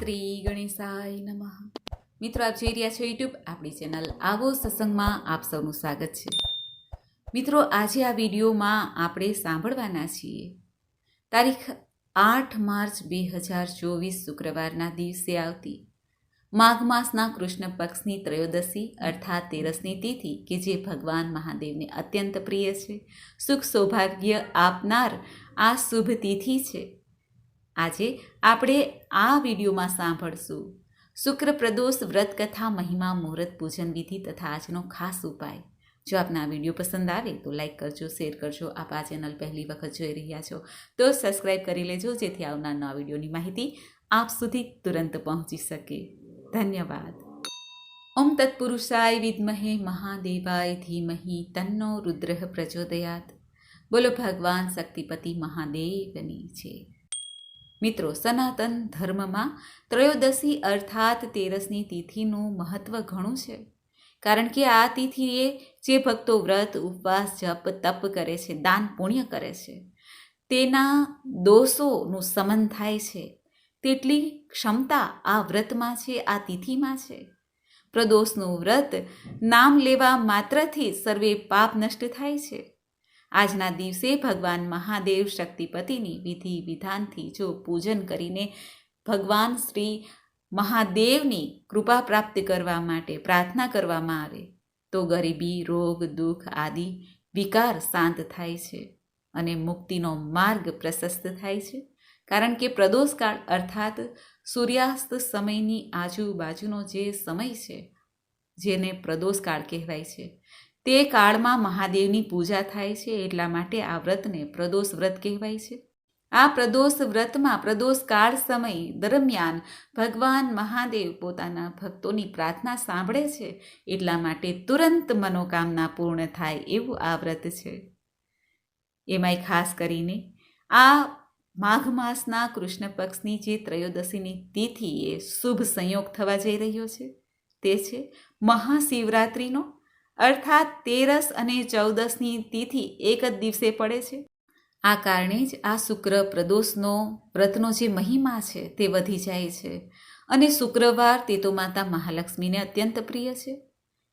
શ્રી ગણેશાય નમઃ. મિત્રો, આપ જોઈ રહ્યા છો યુટ્યુબ આપણી ચેનલ આવો સત્સંગમાં આપ સૌનું સ્વાગત છે. મિત્રો, આજે આ વિડીયોમાં આપણે સાંભળવાના છીએ. તારીખ આઠ માર્ચ બે હજાર ચોવીસ શુક્રવારના દિવસે આવતી માઘ માસના કૃષ્ણ પક્ષની ત્રયોદશી અર્થાત તેરસની તિથિ, કે જે ભગવાન મહાદેવને અત્યંત પ્રિય છે, સુખ સૌભાગ્ય આપનાર આ શુભ તિથિ છે. આજે આપણે આ વિડીયોમાં સાંભળશું. શુક્ર પ્રદોષ વ્રત કથા મહિમા મુહૂર્ત પૂજન વિધિ તથા આજનો ખાસ ઉપાય. જો આપને આ વીડિયો પસંદ આવે તો લાઈક કરજો, શેર કરજો. આપ આ ચેનલ પહેલી વખત જોઈ રહ્યા છો તો સબસ્ક્રાઈબ કરી લેજો જેથી આવનાર નવા વિડીયોની માહિતી આપ સુધી તુરંત પહોંચી શકે. ધન્યવાદ. ઓમ તત્પુરુષાય વિદ્મહે મહાદેવાય ધીમહી તન્નો રુદ્ર પ્રચોદયાત. બોલો ભગવાન શક્તિપતિ મહાદેવની છે મિત્રો, સનાતન ધર્મમાં ત્રયોદશી અર્થાત તેરસની તિથિનું મહત્ત્વ ઘણું છે. કારણ કે આ તિથિએ જે ભક્તો વ્રત, ઉપવાસ, જપ, તપ કરે છે, દાન, પુણ્ય કરે છે, તેના દોષોનું સમન થાય છે. તેટલી ક્ષમતા આ વ્રતમાં છે, આ તિથિમાં છે. પ્રદોષનું વ્રત નામ લેવા માત્રથી સર્વે પાપ નષ્ટ થાય છે. આજના દિવસે ભગવાન મહાદેવ શક્તિપતિની વિધિ વિધાનથી જો પૂજન કરીને ભગવાન શ્રી મહાદેવની કૃપા પ્રાપ્ત કરવા માટે પ્રાર્થના કરવામાં આવે, તો ગરીબી, રોગ, દુઃખ આદિ વિકાર શાંત થાય છે અને મુક્તિનો માર્ગ પ્રશસ્ત થાય છે. કારણ કે પ્રદોષકાળ અર્થાત સૂર્યાસ્ત સમયની આજુબાજુનો જે સમય છે, જેને પ્રદોષકાળ કહેવાય છે તે કાળમાં મહાદેવની પૂજા થાય છે એટલા માટે આ વ્રતને પ્રદોષ વ્રત કહેવાય છે. આ પ્રદોષ વ્રતમાં પ્રદોષ કાળ સમય દરમિયાન ભગવાન મહાદેવ પોતાના ભક્તોની પ્રાર્થના સાંભળે છે એટલા માટે તુરંત મનોકામના પૂર્ણ થાય એવું આ વ્રત છે. એમાંય ખાસ કરીને આ માઘ માસના કૃષ્ણ પક્ષની જે ત્રયોદશીની તિથિ એ શુભ સંયોગ થવા જઈ રહ્યો છે. તે છે મહાશિવરાત્રિનો અર્થાત તેરસ અને ચૌદસની તિથિ એક જ દિવસે પડે છે. આ કારણે જ આ શુક્ર પ્રદોષનો, વ્રતનો જે મહિમા છે તે વધી જાય છે. અને શુક્રવાર તે તો માતા મહાલક્ષ્મીને અત્યંત પ્રિય છે.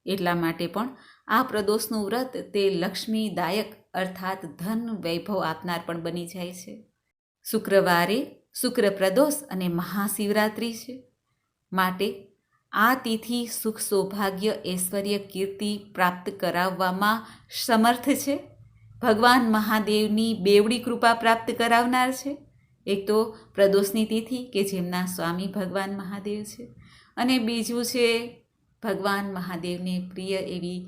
એટલા માટે પણ આ પ્રદોષનું વ્રત તે લક્ષ્મીદાયક, અર્થાત ધન વૈભવ આપનાર પણ બની જાય છે. શુક્રવારે શુક્ર પ્રદોષ અને મહાશિવરાત્રિ છે. માટે આ તિથિ સુખ સૌભાગ્ય ઐશ્વર્ય કીર્તિ પ્રાપ્ત કરાવવામાં સમર્થ છે. ભગવાન મહાદેવની બેવડી કૃપા પ્રાપ્ત કરાવનાર છે. એક તો પ્રદોષની તિથિ કે જેમના સ્વામી ભગવાન મહાદેવ છે. અને બીજું છે ભગવાન મહાદેવને પ્રિય એવી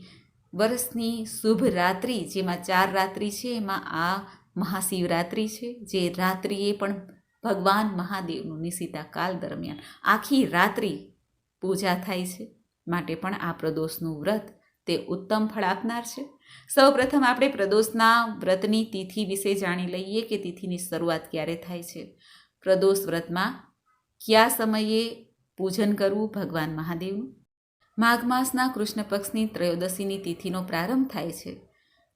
વર્ષની શુભ રાત્રિ, જેમાં ચાર રાત્રિ છે, એમાં આ મહાશિવરાત્રિ છે, જે રાત્રિએ પણ ભગવાન મહાદેવનું નિશિતા કાલ દરમિયાન આખી રાત્રિ પૂજા થાય છે. માટે પણ આ પ્રદોષનું વ્રત તે ઉત્તમ ફળ આપનાર છે. સૌ પ્રથમ આપણે પ્રદોષના વ્રતની તિથિ વિશે જાણી લઈએ કે તિથિની શરૂઆત ક્યારે થાય છે. પ્રદોષ વ્રતમાં કયા સમયે પૂજન કરવું ભગવાન મહાદેવનું? માઘ માસના કૃષ્ણ પક્ષની ત્રયોદશીની તિથિનો પ્રારંભ થાય છે.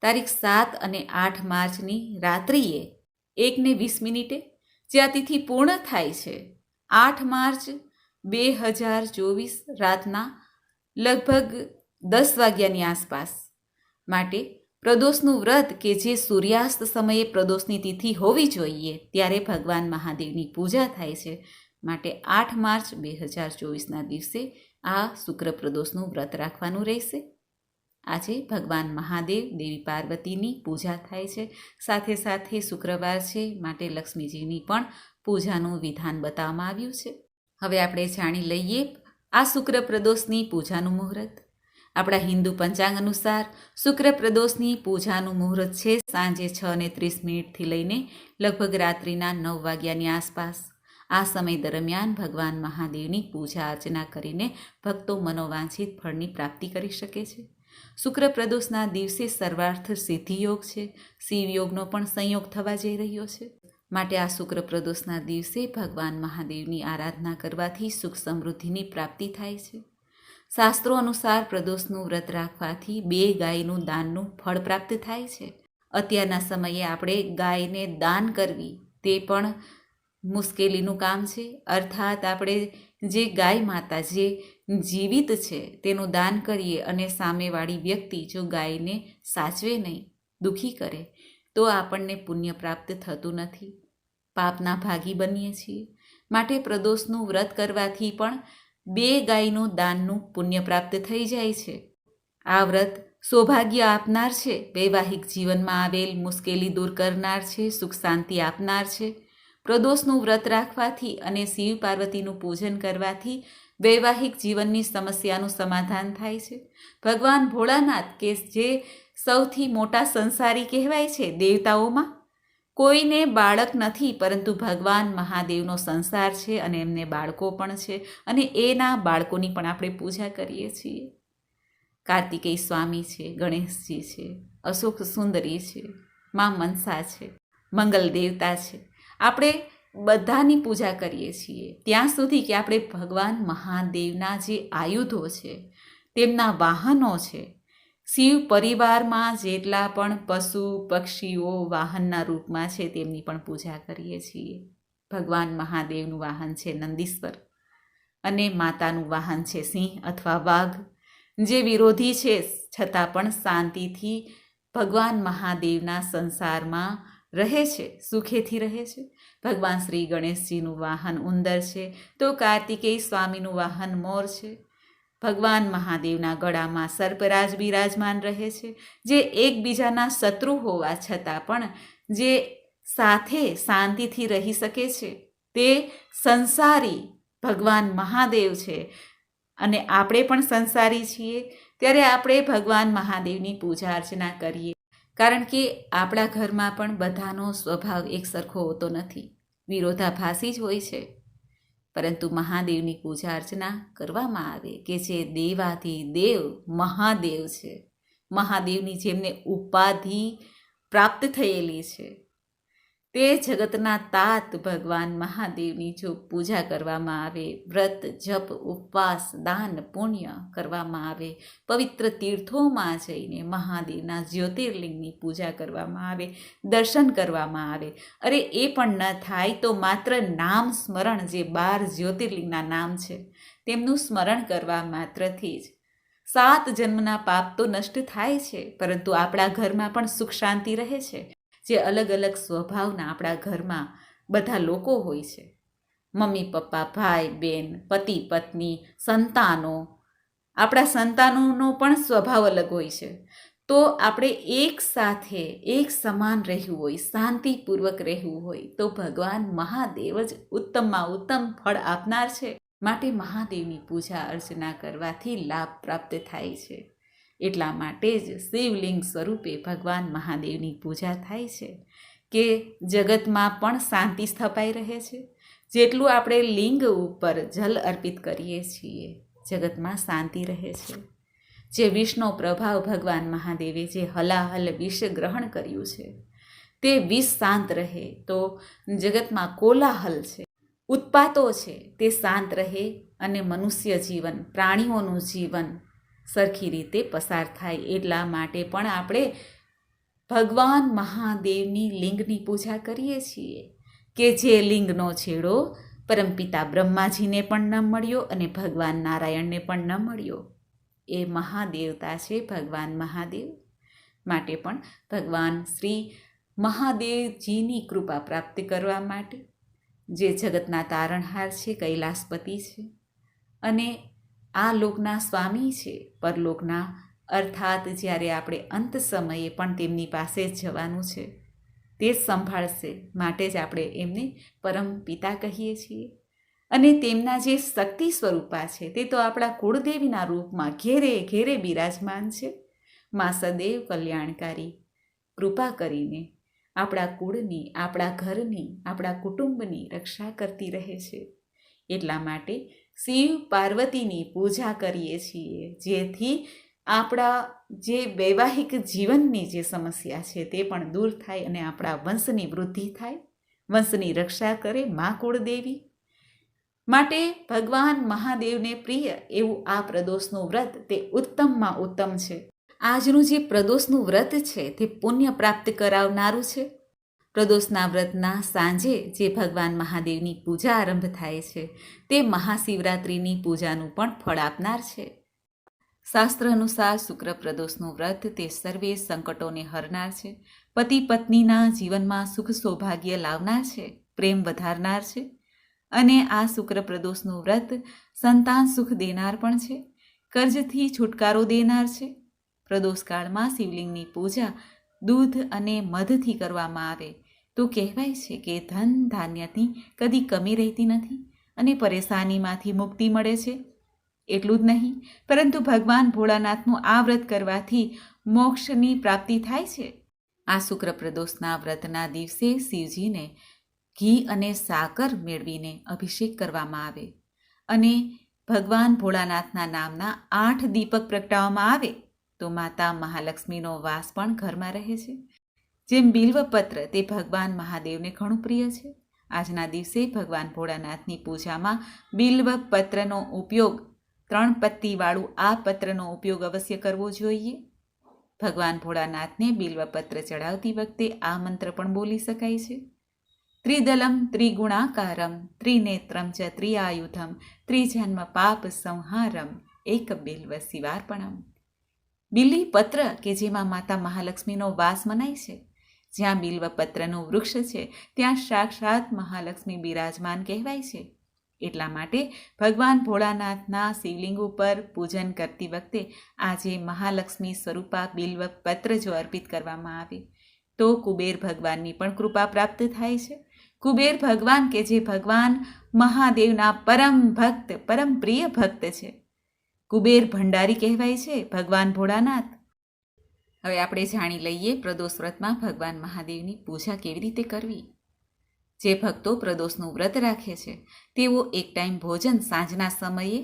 તારીખ સાત અને આઠ માર્ચની રાત્રિએ એકને વીસ મિનિટે જે આ તિથિ પૂર્ણ થાય છે. આઠ માર્ચ બે હજાર ચોવીસ રાતના લગભગ દસ વાગ્યાની આસપાસ માટે પ્રદોષનું વ્રત કે જે સૂર્યાસ્ત સમયે પ્રદોષની તિથિ હોવી જોઈએ ત્યારે ભગવાન મહાદેવની પૂજા થાય છે માટે આઠ માર્ચ બે હજાર ચોવીસના દિવસે આ શુક્ર પ્રદોષનું વ્રત રાખવાનું રહેશે. આજે ભગવાન મહાદેવ દેવી પાર્વતીની પૂજા થાય છે. સાથે સાથે શુક્રવાર છે માટે લક્ષ્મીજીની પણ પૂજાનું વિધાન બતાવવામાં આવ્યું છે. હવે આપણે જાણી લઈએ આ શુક્ર પ્રદોષની પૂજાનું મુહૂર્ત. આપણા હિન્દુ પંચાંગ અનુસાર શુક્ર પ્રદોષની પૂજાનું મુહૂર્ત છે સાંજે છ ને ત્રીસ મિનિટથી લઈને લગભગ રાત્રિના નવ વાગ્યાની આસપાસ. આ સમય દરમિયાન ભગવાન મહાદેવની પૂજા અર્ચના કરીને ભક્તો મનોવાંછિત ફળની પ્રાપ્તિ કરી શકે છે. શુક્ર પ્રદોષના દિવસે સર્વાર્થ સિદ્ધિયોગ છે. શિવયોગનો પણ સંયોગ થવા જઈ રહ્યો છે. માટે આ શુક્ર પ્રદોષના દિવસે ભગવાન મહાદેવની આરાધના કરવાથી સુખ સમૃદ્ધિની પ્રાપ્તિ થાય છે. શાસ્ત્રો અનુસાર પ્રદોષનું વ્રત રાખવાથી બે ગાયનું દાનનું ફળ પ્રાપ્ત થાય છે. અત્યારના સમયે આપણે ગાયને દાન કરવી તે પણ મુશ્કેલીનું કામ છે. અર્થાત આપણે જે ગાય માતા જે જીવિત છે તેનું દાન કરીએ અને સામેવાળી વ્યક્તિ જો ગાયને સાચવે નહીં, દુઃખી કરે, તો આપણને પુણ્ય પ્રાપ્ત થતું નથી. પાપના ભાગી બનીએ છીએ. માટે પ્રદોષનું વ્રત કરવાથી પણ બે ગાયનું દાનનું પુણ્ય પ્રાપ્ત થઈ જાય છે. આ વ્રત સૌભાગ્ય આપનાર છે, વૈવાહિક જીવનમાં આવેલ મુશ્કેલી દૂર કરનાર છે, સુખ શાંતિ આપનાર છે. પ્રદોષનું વ્રત રાખવાથી અને શિવ પાર્વતીનું પૂજન કરવાથી વૈવાહિક જીવનની સમસ્યાનું સમાધાન થાય છે. ભગવાન ભોળાનાથ કે જે સૌથી મોટા સંસારી કહેવાય છે, દેવતાઓમાં કોઈને બાળક નથી, પરંતુ ભગવાન મહાદેવનો સંસાર છે અને એમને બાળકો પણ છે અને એના બાળકોની પણ આપણે પૂજા કરીએ છીએ. કાર્તિકેય સ્વામી છે, ગણેશજી છે, અશોક સુંદરી છે, મા મનસા છે, મંગલ દેવતા છે. આપણે બધાની પૂજા કરીએ છીએ. ત્યાં સુધી કે આપણે ભગવાન મહાદેવના જે આયુધો છે, તેમના વાહનો છે શિવ પરિવારમાં જેટલા પણ પશુ, પક્ષીઓ વાહનના રૂપમાં છે તેમની પણ પૂજા કરીએ છીએ. ભગવાન મહાદેવનું વાહન છે નંદીશ્વર અને માતાનું વાહન છે સિંહ અથવા વાઘ. જે વિરોધી છે, છતાં પણ શાંતિથી ભગવાન મહાદેવના સંસારમાં રહે છે, સુખેથી રહે છે. ભગવાન શ્રી ગણેશજીનું વાહન ઉંદર છે, તો કાર્તિકેય સ્વામીનું વાહન મોર છે. ભગવાન મહાદેવના ગળામાં સર્પરાજ બિરાજમાન રહે છે. જે એકબીજાના શત્રુ હોવા છતાં પણ જે સાથે શાંતિથી રહી શકે છે, તે સંસારી ભગવાન મહાદેવ છે. અને આપણે પણ સંસારી છીએ. ત્યારે આપણે ભગવાન મહાદેવની પૂજા અર્ચના કરીએ. કારણ કે આપણા ઘરમાં પણ બધાનો સ્વભાવ એક સરખો હોતો નથી. વિરોધાભાસી જ હોય છે. પરંતુ મહાદેવની પૂજા અર્ચના કરવામાં આવે કે જે દેવાથી દેવ, મહાદેવ છે. મહાદેવની જેમને ઉપાધિ પ્રાપ્ત થયેલી છે. તે જગતના તાત ભગવાન મહાદેવની જો પૂજા કરવામાં આવે, વ્રત, જપ, ઉપવાસ, દાન, પુણ્ય કરવામાં આવે, પવિત્ર તીર્થોમાં જઈને મહાદેવના જ્યોતિર્લિંગની પૂજા કરવામાં આવે, દર્શન કરવામાં આવે, અરે એ પણ ન થાય તો માત્ર નામ સ્મરણ જે બાર જ્યોતિર્લિંગના નામ છે, તેમનું સ્મરણ કરવા માત્રથી જ. સાત જન્મના પાપ તો નષ્ટ થાય છે, પરંતુ આપણા ઘરમાં પણ સુખ શાંતિ રહે છે. જે અલગ અલગ સ્વભાવના આપણા ઘરમાં બધા લોકો હોય છે. મમ્મી, પપ્પા, ભાઈ, બેન, પતિ, પત્ની, સંતાનો, આપણા સંતાનોનો પણ સ્વભાવ અલગ હોય છે. તો આપણે એક સાથે એક સમાન રહેવું હોય, શાંતિપૂર્વક રહેવું હોય, તો ભગવાન મહાદેવ જ ઉત્તમમાં ઉત્તમ ફળ આપનાર છે. માટે મહાદેવની પૂજા અર્ચના કરવાથી લાભ પ્રાપ્ત થાય છે. એટલા માટે જ શિવલિંગ સ્વરૂપે ભગવાન મહાદેવની પૂજા થાય છે કે જગતમાં પણ શાંતિ સ્થપાઈ રહે છે. જેટલું આપણે લિંગ ઉપર જલ અર્પિત કરીએ છીએ, જગતમાં શાંતિ રહે છે. જે વિષનો પ્રભાવ ભગવાન મહાદેવે જે હલાહલ વિષ ગ્રહણ કર્યું છે, તે વિષ શાંત રહે તો જગતમાં કોલાહલ છે, ઉત્પાતો છે તે શાંત રહે અને મનુષ્ય જીવન, પ્રાણીઓનું જીવન સરખી રીતે પસાર થાય એટલા માટે પણ આપણે ભગવાન મહાદેવની લિંગની પૂજા કરીએ છીએ કે જે લિંગનો છેડો પરમપિતા બ્રહ્માજીને પણ ન મળ્યો અને ભગવાન નારાયણને પણ ન મળ્યો. એ મહાદેવતા છે ભગવાન મહાદેવ. માટે પણ ભગવાન શ્રી મહાદેવજીની કૃપા પ્રાપ્ત કરવા માટે જે જગતના તારણહાર છે, કૈલાસપતિ છે અને આ લોકના સ્વામી છે. પરલોકના અર્થાત જ્યારે આપણે અંત સમયે પણ તેમની પાસે જ જવાનું છે, તે જ સંભાળશે માટે જ આપણે એમને પરમ પિતા કહીએ છીએ. અને તેમના જે શક્તિ સ્વરૂપા છે, તે તો આપણા કુળદેવીના રૂપમાં ઘેરે ઘેરે બિરાજમાન છે. મા સદૈવ કલ્યાણકારી, કૃપા કરીને આપણા કુળની, આપણા ઘરની, આપણા કુટુંબની રક્ષા કરતી રહે છે. એટલા માટે શિવ પાર્વતીની પૂજા કરીએ છીએ, જેથી આપણા જે વૈવાહિક જીવનની જે સમસ્યા છે તે પણ દૂર થાય અને આપણા વંશની વૃદ્ધિ થાય, વંશની રક્ષા કરે મા કુળદેવી. માટે ભગવાન મહાદેવને પ્રિય એવું આ પ્રદોષનું વ્રત તે ઉત્તમમાં ઉત્તમ છે. આજનું જે પ્રદોષનું વ્રત છે તે પુણ્ય પ્રાપ્ત કરાવનારું છે. પ્રદોષના વ્રતના સાંજે જે ભગવાન મહાદેવની પૂજા આરંભ થાય છે, તે મહાશિવરાત્રિની પૂજાનું પણ ફળ આપનાર છે. શાસ્ત્ર અનુસાર શુક્ર પ્રદોષનું વ્રત તે સર્વે સંકટોને હરનાર છે. પતિ પત્નીના જીવનમાં સુખ સૌભાગ્ય લાવનાર છે, પ્રેમ વધારનાર છે. અને આ શુક્ર પ્રદોષનું વ્રત સંતાન સુખ દેનાર પણ છે, કર્જથી છુટકારો દેનાર છે. પ્રદોષકાળમાં શિવલિંગની પૂજા દૂધ અને મધથી કરવામાં આવે તો કહેવાય છે કે ધન ધાન્યથી કદી કમી રહેતી નથી અને પરેશાનીમાંથી મુક્તિ મળે છે? એટલું જ નહીં, પરંતુ ભગવાન ભોળાનાથનું આ વ્રત કરવાથી મોક્ષની પ્રાપ્તિ થાય છે? આ શુક્ર પ્રદોષના વ્રતના દિવસે શિવજીને ઘી અને સાકર મેળવીને અભિષેક કરવામાં આવે અને ભગવાન ભોળાનાથના નામના આઠ દીપક પ્રગટાવવામાં આવે. તો માતા મહાલક્ષ્મીનો વાસ પણ ઘરમાં રહે છે. જેમ બિલ્વપત્ર તે ભગવાન મહાદેવને ઘણું પ્રિય છે. આજના દિવસે ભગવાન ભોળાનાથની પૂજામાં બિલ્વપત્રનો ઉપયોગ ત્રણ પત્તીવાળું આ પત્રનો ઉપયોગ અવશ્ય કરવો જોઈએ. ભગવાન ભોળાનાથને બિલ્વપત્ર ચઢાવતી વખતે આ મંત્ર પણ બોલી શકાય છે. ત્રિદલમ, ત્રિગુણાકારમ, ત્રિનેત્રમ ચ ત્રિઆયુધમ, ત્રિજન્મ પાપ સંહારમ, એક બિલ્વ શિવાર્પણમ. બિલી પત્ર કે જેમાં માતા મહાલક્ષ્મીનો વાસ મનાય છે જ્યાં બિલ્વપત્રનું વૃક્ષ છે, ત્યાં સાક્ષાત મહાલક્ષ્મી બિરાજમાન કહેવાય છે. એટલા માટે ભગવાન ભોળાનાથના શિવલિંગ ઉપર પૂજન કરતી વખતે આજે મહાલક્ષ્મી સ્વરૂપા બિલ્વપત્ર જો અર્પિત કરવામાં આવે, તો કુબેર ભગવાનની પણ કૃપા પ્રાપ્ત થાય છે. કુબેર ભગવાન કે જે ભગવાન મહાદેવના પરમ ભક્ત, પરમ પ્રિય ભક્ત છે. કુબેર ભંડારી કહેવાય છે, ભગવાન ભોળાનાથ. હવે આપણે જાણી લઈએ પ્રદોષ વ્રતમાં ભગવાન મહાદેવની પૂજા કેવી રીતે કરવી. જે ભક્તો પ્રદોષનું વ્રત રાખે છે, તેઓ એક ટાઈમ ભોજન સાંજના સમયે,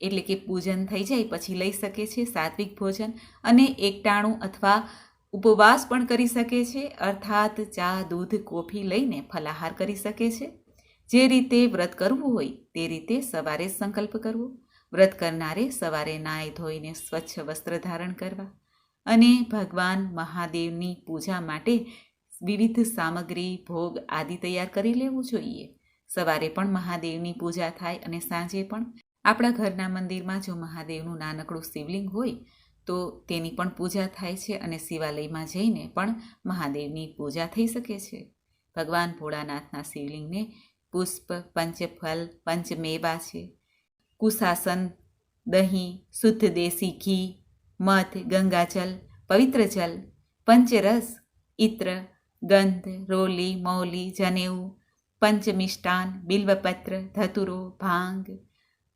એટલે કે પૂજન થઈ જાય પછી લઈ શકે છે સાત્વિક ભોજન અને એકટાણું અથવા ઉપવાસ પણ કરી શકે છે, અર્થાત ચા, દૂધ, કોફી લઈને ફલાહાર કરી શકે છે. જે રીતે વ્રત કરવું હોય તે રીતે સવારે સંકલ્પ કરવો, વ્રત કરનારે સવારે નાય ધોઈને સ્વચ્છ વસ્ત્ર ધારણ કરવા અને ભગવાન મહાદેવની પૂજા માટે વિવિધ સામગ્રી, ભોગ આદિ તૈયાર કરી લેવું જોઈએ. સવારે પણ મહાદેવની પૂજા થાય અને સાંજે પણ આપણા ઘરના મંદિરમાં જો મહાદેવનું નાનકડું શિવલિંગ હોય, તો તેની પણ પૂજા થાય છે અને શિવાલયમાં જઈને પણ મહાદેવની પૂજા થઈ શકે છે. ભગવાન ભોળાનાથના શિવલિંગને પુષ્પ પંચફલ પંચમેવા છે. કુશાસન, દહીં, શુદ્ધ દેશી ઘી મધ ગંગાજલ પવિત્ર જલ પંચરસ ઇત્ર ગંધ, રોલી, મૌલી જનેવું પંચમિષ્ટાન, બિલ્વપત્ર, ધતુરો, ભાંગ,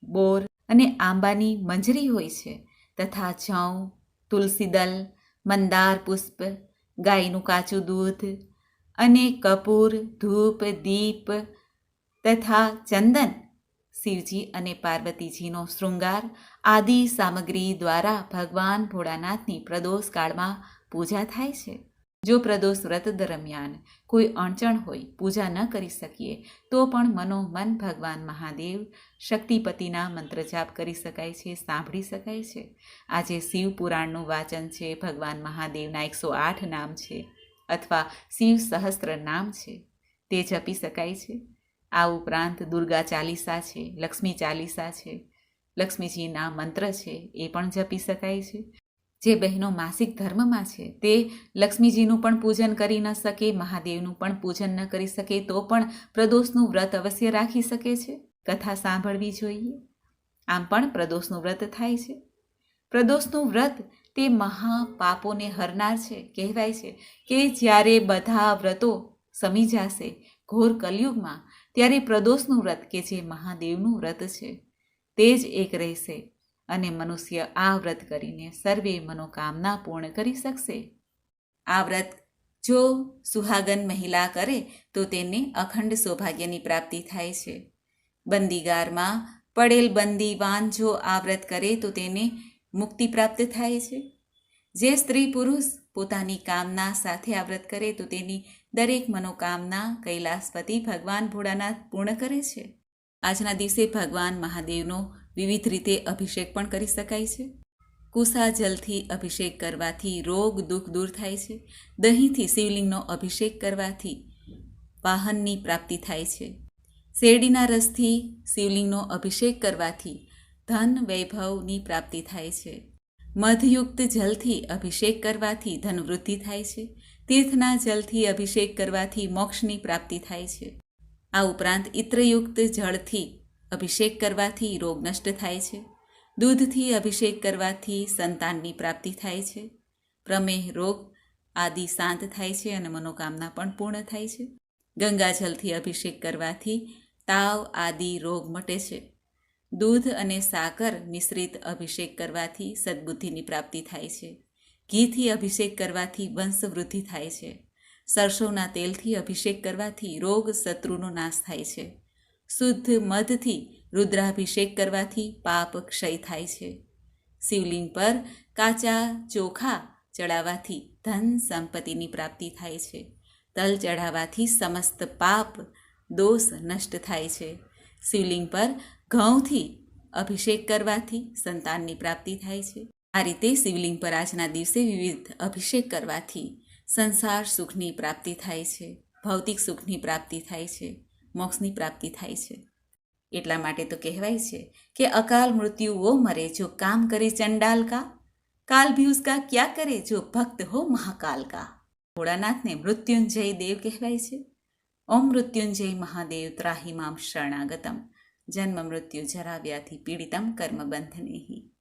બોર અને આંબાની મંજરી હોય છે તથા જવ તુલસીદલ મંદાર પુષ્પ, ગાયનું કાચું દૂધ અને કપૂર, ધૂપ, દીપ તથા ચંદન શિવજી અને પાર્વતીજીનો શૃંગાર આદિ સામગ્રી દ્વારા ભગવાન ભોળાનાથની પ્રદોષ કાળમાં પૂજા થાય છે. જો પ્રદોષ વ્રત દરમિયાન કોઈ અણચણ હોય, પૂજા ન કરી શકીએ, તો પણ મનોમન ભગવાન મહાદેવ શક્તિપતિના મંત્ર જાપ કરી શકાય છે, સાંભળી શકાય છે. આજે શિવ પુરાણનું વાચન છે, ભગવાન મહાદેવના એકસો આઠ નામ છે, અથવા શિવ સહસ્ત્ર નામ છે. તે જપી શકાય છે. આ ઉપરાંત દુર્ગા ચાલીસા છે, લક્ષ્મી ચાલીસા છે, લક્ષ્મીજીના મંત્ર છે, એ પણ જપી શકાય છે. જે બહેનો માસિક ધર્મમાં છે, તે લક્ષ્મીજીનું પણ પૂજન કરી ન શકે, મહાદેવનું પણ પૂજન ન કરી શકે, તો પણ પ્રદોષનું વ્રત અવશ્ય રાખી શકે છે. કથા સાંભળવી જોઈએ. આમ પણ પ્રદોષનું વ્રત થાય છે. પ્રદોષનું વ્રત તે મહાપાપોને હરનાર છે, કહેવાય છે કે જ્યારે બધા વ્રતો સમી જશે, ઘોર કલયુગમાં ત્યારે પ્રદોષનું વ્રત કે જે મહાદેવનું વ્રત છે, તે જ એક રહેશે અને મનુષ્ય આ વ્રત કરીને સર્વે મનોકામના પૂર્ણ કરી શકશે. આ વ્રત જો સુહાગન મહિલા કરે, તો તેને અખંડ સૌભાગ્યની પ્રાપ્તિ થાય છે. બંદીગારમાં પડેલ બંદીવાન જો આ વ્રત કરે, તો તેને મુક્તિ પ્રાપ્ત થાય છે. જે સ્ત્રી પુરુષ પોતાની કામના સાથે આ વ્રત કરે, તો તેની દરેક મનોકામના કૈલાસપતિ ભગવાન ભોળાનાથ પૂર્ણ કરે છે. આજના દિવસે ભગવાન મહાદેવનો વિવિધ રીતે અભિષેક પણ કરી શકાય છે. કુસા જલથી અભિષેક કરવાથી રોગ, દુઃખ દૂર થાય છે. દહીંથી શિવલિંગનો અભિષેક કરવાથી વાહનની પ્રાપ્તિ થાય છે. શેરડીના રસથી શિવલિંગનો અભિષેક કરવાથી ધન વૈભવની પ્રાપ્તિ થાય છે. મધયુક્ત જલથી અભિષેક કરવાથી ધનવૃદ્ધિ થાય છે. તીર્થના જલથી અભિષેક કરવાથી મોક્ષની પ્રાપ્તિ થાય છે. આ ઉપરાંત ઇત્રયુક્ત જળથી અભિષેક કરવાથી રોગ નષ્ટ થાય છે. દૂધથી અભિષેક કરવાથી સંતાનની પ્રાપ્તિ થાય છે. પ્રમેહ, રોગ આદિ શાંત થાય છે અને મનોકામના પણ પૂર્ણ થાય છે. ગંગાજલથી અભિષેક કરવાથી તાવ આદિ રોગ મટે છે. દૂધ અને સાકર મિશ્રિત અભિષેક કરવાથી સદબુદ્ધિની પ્રાપ્તિ થાય છે. ઘીથી અભિષેક કરવાથી વંશવૃદ્ધિ થાય છે. સરસોના તેલથી અભિષેક કરવાથી રોગ શત્રુનો નાશ થાય છે. શુદ્ધ મધથી રુદ્રાભિષેક કરવાથી પાપ ક્ષય થાય છે. શિવલિંગ પર કાચા ચોખા ચડાવવાથી ધન સંપત્તિની પ્રાપ્તિ થાય છે. તલ ચઢાવવાથી સમસ્ત પાપ, દોષ નષ્ટ થાય છે. શિવલિંગ પર ઘઉંથી અભિષેક કરવાથી સંતાનની પ્રાપ્તિ થાય છે. આ રીતે શિવલિંગ પર આજના દિવસે વિવિધ અભિષેક કરવાથી સંસાર સુખની પ્રાપ્તિ થાય છે, ભૌતિક સુખની પ્રાપ્તિ થાય છે, મોક્ષની પ્રાપ્તિ થાય છે. એટલા માટે તો કહેવાય છે કે અકાલ મૃત્યુ વો મરે જો કામ કરે ચંડાલ કા કાલ ભી ઉસકા ક્યા કરે જો ભક્ત હો મહાકાલ કા ભોળાનાથને મૃત્યુંજય દેવ કહેવાય છે. ઓમ મૃત્યુંજય મહાદેવ ત્રાહિમામ શરણાગતમ, જન્મ મૃત્યુ જરાવ્યાથી પીડિતમ કર્મબંધ કર્મબંધનેહી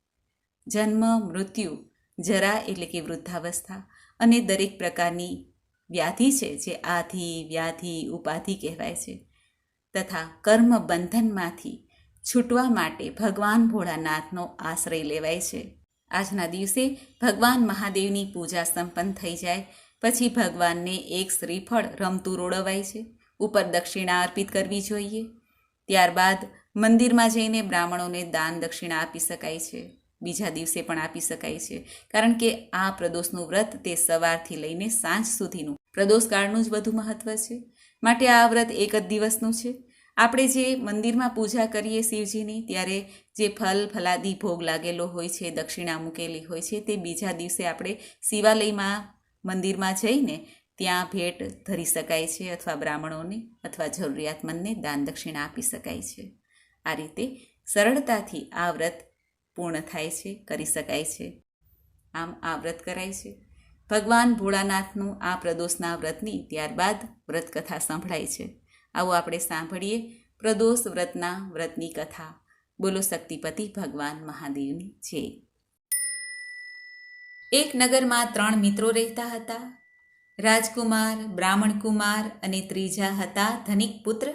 જન્મ, મૃત્યુ, જરા એટલે કે વૃદ્ધાવસ્થા અને દરેક પ્રકારની વ્યાધિ છે જે આધિ, વ્યાધિ, ઉપાધિ કહેવાય છે. તથા કર્મ બંધનમાંથી છૂટવા માટે ભગવાન ભોળાનાથનો આશ્રય લેવાય છે. આજના દિવસે ભગવાન મહાદેવની પૂજા સંપન્ન થઈ જાય, પછી ભગવાનને એક શ્રીફળ રમતું રોડવાય છે, ઉપર દક્ષિણા અર્પિત કરવી જોઈએ. ત્યારબાદ મંદિરમાં જઈને બ્રાહ્મણોને દાન દક્ષિણા આપી શકાય છે. બીજા દિવસે પણ આપી શકાય છે. કારણ કે આ પ્રદોષનું વ્રત તે સવારથી લઈને સાંજ સુધીનું. પ્રદોષકાળનું જ વધુ મહત્વ છે. માટે આ વ્રત એક જ દિવસનું છે. આપણે જે મંદિરમાં પૂજા કરીએ શિવજીની, ત્યારે જે ફલ, ફલાદી ભોગ લાગેલો હોય છે, દક્ષિણા મૂકેલી હોય છે, તે બીજા દિવસે આપણે શિવાલયમાં મંદિરમાં જઈને ત્યાં ભેટ ધરી શકાય છે અથવા બ્રાહ્મણોને અથવા જરૂરિયાતમંદને દાન દક્ષિણા આપી શકાય છે. આ રીતે સરળતાથી આ વ્રત પૂર્ણ થાય છે, કરી શકાય છે. આમ આ વ્રત કરાય છે. ભગવાન ભોળાનાથનું આ પ્રદોષના વ્રતની ત્યારબાદ વ્રતકથા સંભળાય છે. આવો આપણે સાંભળીએ પ્રદોષ વ્રતના વ્રતની કથા. બોલો શક્તિપતિ ભગવાન મહાદેવની જય. એક નગરમાં ત્રણ મિત્રો રહેતા હતા. રાજકુમાર, બ્રાહ્મણકુમાર અને ત્રીજા હતા ધનિક પુત્ર.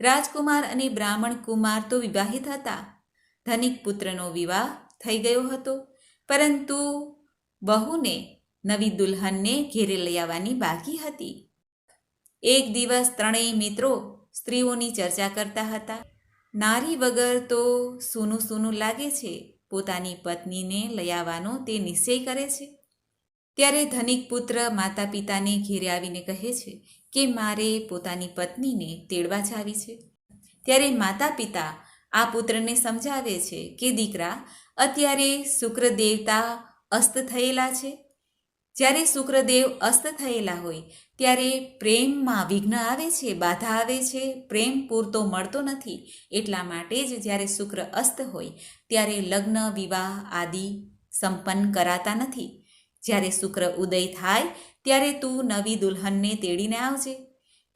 રાજકુમાર અને બ્રાહ્મણ કુમાર તો વિવાહિત હતા. ધનિક પુત્રનો વિવાહ થઈ ગયો હતો. પરંતુ બહુને નવી દુલ્હનને ઘેરે લઈ આવવાની બાકી હતી. એક દિવસ ત્રણેય મિત્રો સ્ત્રીઓની ચર્ચા કરતા હતા. નારી વગર તો સૂનું સૂનું લાગે છે. પોતાની પત્નીને લઈ આવવાનો તે નિશ્ચય કરે છે. ત્યારે ધનિક પુત્ર માતા પિતાને ઘેરે આવીને કહે છે કે, મારે પોતાની પત્નીને તેડવા જાવી છે. ત્યારે માતા પિતા આ પુત્રને સમજાવે છે કે, દીકરા, અત્યારે શુક્ર દેવતા અસ્ત થયેલા છે. જ્યારે શુક્રદેવ અસ્ત થયેલા હોય, ત્યારે પ્રેમમાં વિઘ્ન આવે છે, બાધા આવે છે, પ્રેમ પૂરતો મળતો નથી. એટલા માટે જ જ્યારે શુક્ર અસ્ત હોય, ત્યારે લગ્ન, વિવાહ આદિ સંપન્ન કરાતા નથી. જ્યારે શુક્ર ઉદય થાય, ત્યારે તું નવી દુલ્હનને તેડીને આવજે.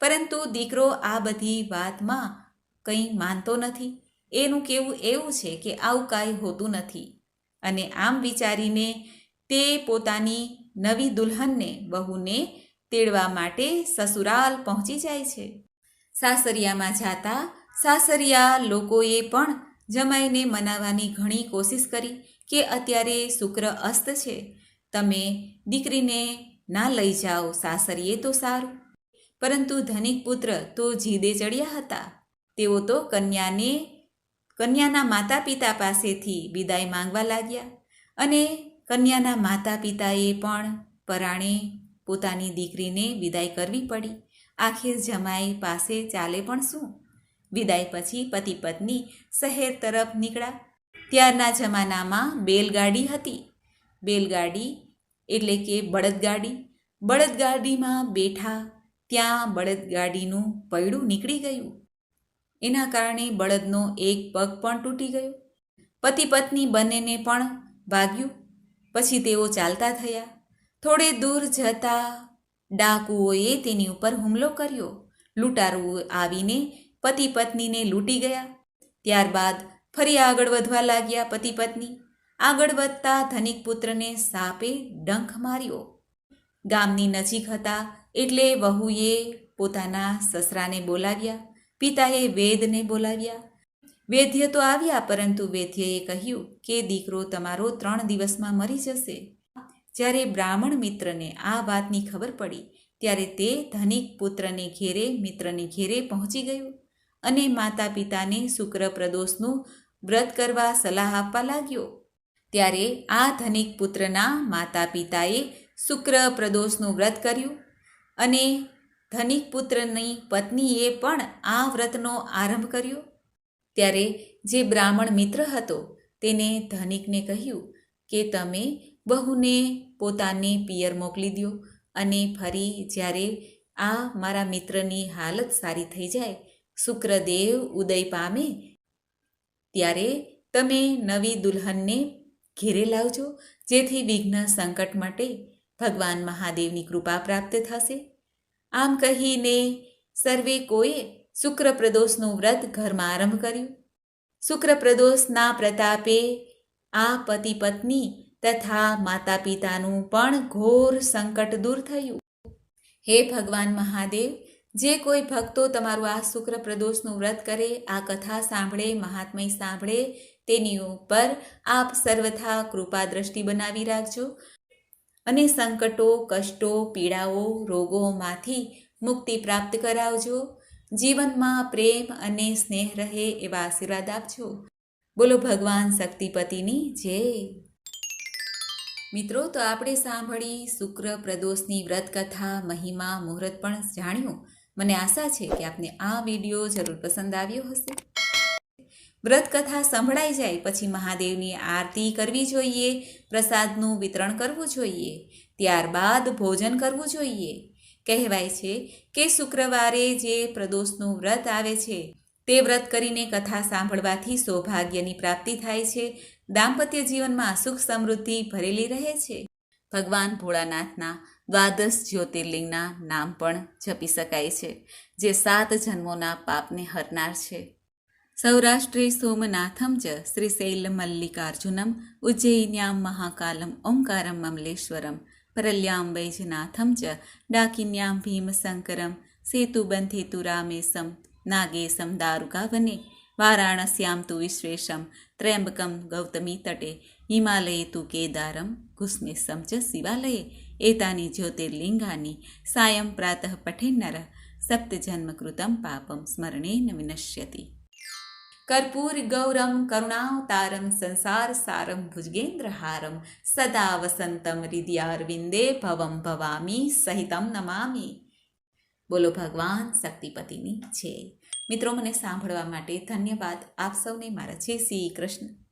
પરંતુ દીકરો આ બધી વાતમાં કંઈ માનતો નથી. એનું કહેવું એવું છે કે આવું કાંઈ હોતું નથી. અને આમ વિચારીને તે પોતાની નવી દુલ્હનને બહુને તેડવા માટે સસુરાલ પહોંચી જાય છે. સાસરિયામાં જાતા સાસરિયા લોકોએ પણ જમાઈને મનાવવાની ઘણી કોશિશ કરી કે અત્યારે શુક્ર અસ્ત છે. તમે દીકરીને ના લઈ જાઓ, સાસરીએ તો સારું. પરંતુ ધનિક પુત્ર તો જીદે ચડ્યા હતા. તેઓ તો કન્યાને કન્યાના માતા પિતા પાસેથી વિદાય માંગવા લાગ્યા અને કન્યાના માતા પિતાએ પણ પરાણે પોતાની દીકરીને વિદાય કરવી પડી. આખિર જમાઈ પાસે ચાલે પણ શું? વિદાય પછી પતિ પત્ની શહેર તરફ નીકળ્યા. ત્યારના જમાનામાં બેલગાડી હતી. બેલગાડી એટલે કે બળદગાડી. બળદગાડીમાં બેઠા ત્યાં બળદગાડીનું પૈડું નીકળી ગયું. એના કારણે બળદનો એક પગ પણ તૂટી ગયો. પતિ પત્ની બંનેને પણ વાગ્યું પછી તેઓ ચાલતા થયા. થોડે દૂર જતા ડાકુઓએ તેની ઉપર હુમલો કર્યો. લૂંટારુઓ આવીને પતિ પત્નીને લૂંટી ગયા. ત્યારબાદ ફરી આગળ વધવા લાગ્યા પતિ પત્ની. આગળ વધતા ધનિક પુત્રને સાપે ડંખ માર્યો. ગામની નજીક હતા એટલે વહુએ પોતાના સસરાને બોલાવ્યા. પિતાએ વેદને બોલાવ્યા. વેદ્ય તો આવ્યા, પરંતુ વેદ્યએ કહ્યું કે, દીકરો, તમારો ત્રણ દિવસમાં મરી જશે. જ્યારે બ્રાહ્મણ મિત્રને આ વાતની ખબર પડી, ત્યારે તે ધનિક પુત્રને ઘેરે, મિત્રને ઘેરે પહોંચી ગયું અને માતા પિતાને શુક્ર પ્રદોષનું વ્રત કરવા સલાહ આપવા લાગ્યો. ત્યારે આ ધનિક પુત્રના માતા પિતાએ શુક્ર પ્રદોષનું વ્રત કર્યું અને ધનિક પુત્રની પત્નીએ પણ આ વ્રતનો આરંભ કર્યો. ત્યારે જે બ્રાહ્મણ મિત્ર હતો તેને ધનિકને કહ્યું કે તમે બહુને પોતાની પિયર મોકલી દો અને ફરી જ્યારે આ મારા મિત્રની હાલત સારી થઈ જાય, શુક્રદેવ ઉદય પામે, ત્યારે તમે નવી દુલ્હનને ઘેરે લાવજો, જેથી વિઘ્ન સંકટ માટે ભગવાન મહાદેવની કૃપા પ્રાપ્ત થશે. આમ કહીને સર્વે કોઈએ શુક્ર પ્રદોષનું વ્રત ઘરમાં આરંભ કર્યું. શુક્ર પ્રદોષના પ્રતાપે આ પતિ પત્ની તથા માતા પિતાનું પણ ઘોર સંકટ દૂર થયું. હે ભગવાન મહાદેવ, જે કોઈ ભક્તો તમારું આ શુક્ર પ્રદોષનું વ્રત કરે, આ કથા સાંભળે, મહાત્મય સાંભળે, તેની ઉપર આપ સર્વથા કૃપા દ્રષ્ટિ બનાવી રાખજો. અને સંકટો, કષ્ટો, પીડાઓ, રોગોમાંથી મુક્તિ પ્રાપ્ત કરાવજો. જીવનમાં પ્રેમ અને સ્નેહ રહે એવા આશીર્વાદ આપજો. બોલો ભગવાન શક્તિપતિની જય. મિત્રો, તો આપણે સાંભળી શુક્ર પ્રદોષની વ્રતકથા, મહિમા, મુહૂર્ત પણ જાણ્યું. મને આશા છે કે આપને આ વીડિયો જરૂર પસંદ આવ્યો હશે. વ્રત કથા સંભળાઈ જાય પછી મહાદેવની આરતી કરવી જોઈએ, પ્રસાદનું વિતરણ કરવું જોઈએ, ત્યારબાદ ભોજન કરવું જોઈએ. કહેવાય છે કે શુક્રવારે જે પ્રદોષનું વ્રત આવે છે, તે વ્રત કરીને કથા સાંભળવાથી સૌભાગ્યની પ્રાપ્તિ થાય છે, દાંપત્ય જીવનમાં સુખ સમૃદ્ધિ ભરેલી રહે છે. ભગવાન ભોળાનાથના દ્વાદશ જ્યોતિર્લિંગના નામ પણ જપી શકાય છે, જે સાત જન્મોના પાપને હરનાર છે. સૌરાષ્ટ્રે સોમનાથમ ચ શ્રીશૈલ મલ્લિકાર્જુનમ ઉજ્જૈન્યામ મહાકાલમ ઓંકારમ મમલેશ્વરમ પરલ્યામ વૈજનાથમ ચ ડાકિન્યામ ભીમશંકરમ સેતુબંધેતુ રામેશમ નાગેશમ દારુકાવને વારાણસ્યામ તુ વિશ્વેશમ ત્રયંબકમ ગૌતમી તટે હિમાલયે તુ કેદારમ કુસ્મેશમ ચ શિવાલયે એતાની જ્યોતિર્લિંગાની સાયં પ્રાતઃ પઠેન્નર સપ્તજન્મકૃતમ પાપમ સ્મરણેન વિનશ્યતિ કર્પૂર ગૌરમ કરુણાવતારમ સંસાર સારમ ભુજગેન્દ્રહારમ સદા વસંતમ હૃદયારવિંદે ભવમ ભવામી સહિતમ નમામી બોલો ભગવાન શક્તિપતિની છે મિત્રો મને સાંભળવા માટે ધન્યવાદ. આપ સૌને મારા છે શ્રી કૃષ્ણ.